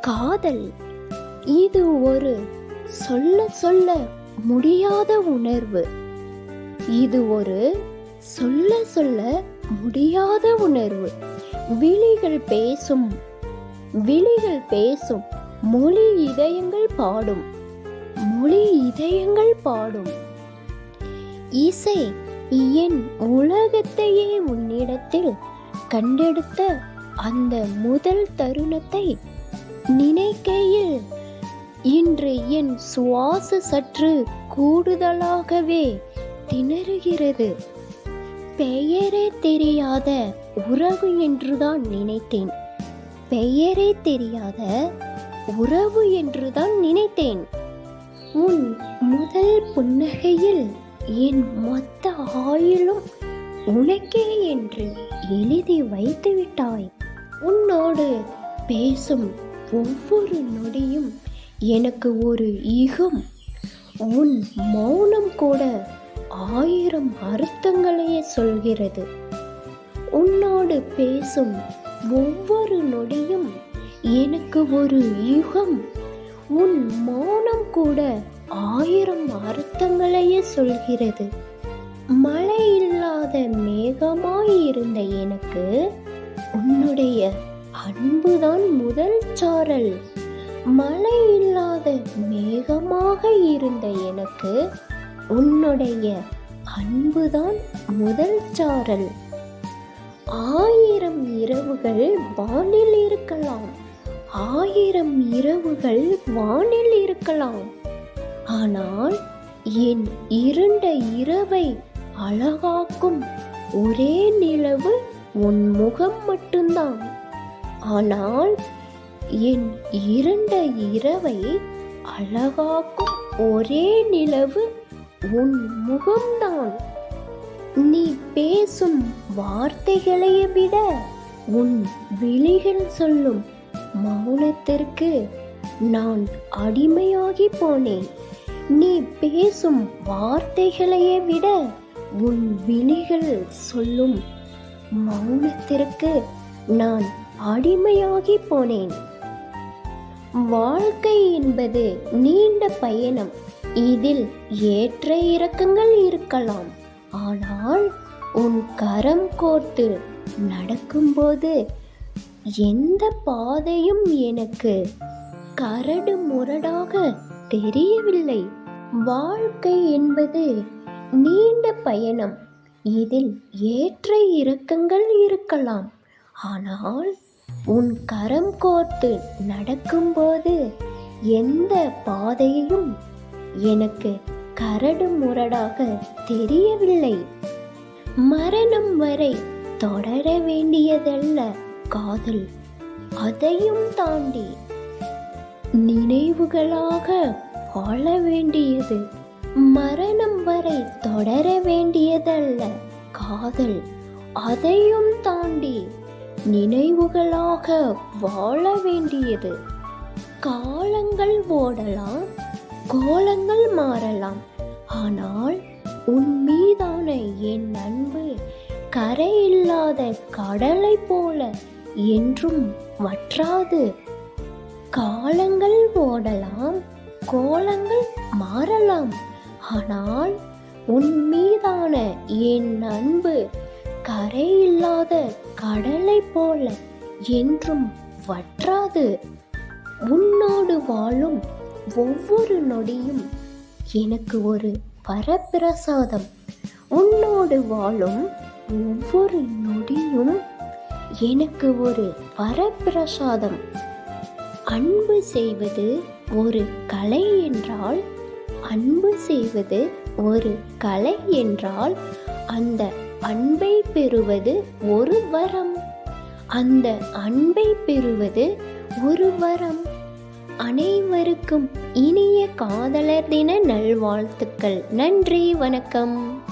காதல். இது ஒரு சொல்ல சொல்ல முடியாத உணர்வு. இது ஒரு சொல்ல சொல்ல முடியாத உணர்வு. விழிகள் பேசும் விழிகள் பேசும் மொழி இதயங்கள் பாடும் மொழி இதயங்கள் பாடும். இசை என் உலகத்தையே உன்னிடத்தில் கண்டெடுத்த அந்த முதல் தருணத்தை நினைக்கையில் இன்று என் சுவாச சற்று கூடுதலாகவே திணறுகிறது. பெயரே தெரியாத உறவு என்றுதான் நினைத்தேன். பெயரே தெரியாத உறவு என்றுதான் நினைத்தேன். உன் முதல் புன்னகையில் என் மொத்த ஆயுளும் உனக்கே என்று எழுதி வைத்து விட்டாய் உன்னோடு பேசும் ஒவ்வொரு நொடியும் எனக்கு ஒரு யுகம் உன் மௌனம் கூட ஆயிரம் அர்த்தங்களையே சொல்கிறது. உன்னோடு பேசும் ஒவ்வொரு நொடியும் எனக்கு ஒரு யுகம் உன் மௌனம் கூட ஆயிரம் அர்த்தங்களையே சொல்கிறது. மழை இல்லாத மேகமாய் இருந்த எனக்கு உன்னுடைய அன்புதான் முதல் சாரல். மழை இல்லாத மேகமாக இருந்த எனக்கு உன்னுடைய அன்புதான் முதல் சாரல். ஆயிரம் இரவுகள் வானில் இருக்கலாம். ஆயிரம் இரவுகள் வானில் இருக்கலாம். ஆனால் என் இருண்ட இரவை அழகாக்கும் ஒரே நிலவு உன் முகம் மட்டும்தான். ஆனால் என் இருண்ட இரவை அழகாக்கும் ஒரே நிலவு உன் முகம்தான். நீ பேசும் வார்த்தைகளை விட உன் விழிகள் சொல்லும் மௌனத்திற்கு நான் அடிமையாகி போனேன். நீ பேசும் வார்த்தைகளையே விட உன் விழிகள் சொல்லும் மௌனத்திற்கு நான் அடிமையாகி போனேன். வாழ்க்கை என்பது நீண்ட பயணம். இதில் ஏற்ற இறக்கங்கள் இருக்கலாம். ஆனால் உன் கரம் கோர்த்து நடக்கும்போது எந்த பாதையும் எனக்கு கரடு முரடாக தெரியவில்லை. வாழ்க்கை என்பது நீண்ட பயணம். இதில் ஏற்ற இறக்கங்கள் இருக்கலாம். ஆனால் உன் கரம் கோர்த்து நடக்கும்போது எந்த பாதையையும் எனக்கு கரடு முரடாக தெரியவில்லை. மரணம் வரை தொடர வேண்டியதல்ல காதல். அதையும் தாண்டி நினைவுகளாக வாழ வேண்டியது மரணம் வரை தொடர வேண்டியதல்ல காதல். அதையும் தாண்டி நினைவுகளாக வாழ வேண்டியது. காலங்கள் ஓடலாம் கோலங்கள் மாறலாம். ஆனால் உன் மீதான என் அன்பு கரையில்லாத கடலை போல என்றும் வற்றாது. காலங்கள் ஓடலாம் கோலங்கள் மாறலாம். ஆனால் உன் மீதான என் அன்பு கரையில்லாத கடலை போல என்றும் வற்றாது. உன்னோடு வாழும் ஒவ்வொரு நொடியும் எனக்கு ஒரு வரப்பிரசாதம். உன்னோடு வாழும் ஒவ்வொரு நொடியும் எனக்கு ஒரு வரப்பிரசாதம். அன்பு செய்வது ஒரு கலை என்றால் அன்பு செய்வது ஒரு கலை என்றால் அந்த அன்பை பெறுவது ஒரு வரம். அந்த அன்பை பெறுவது ஒரு வரம். அனைவருக்கும் இனிய காதலர் தின நல்வாழ்த்துக்கள். நன்றி வணக்கம்.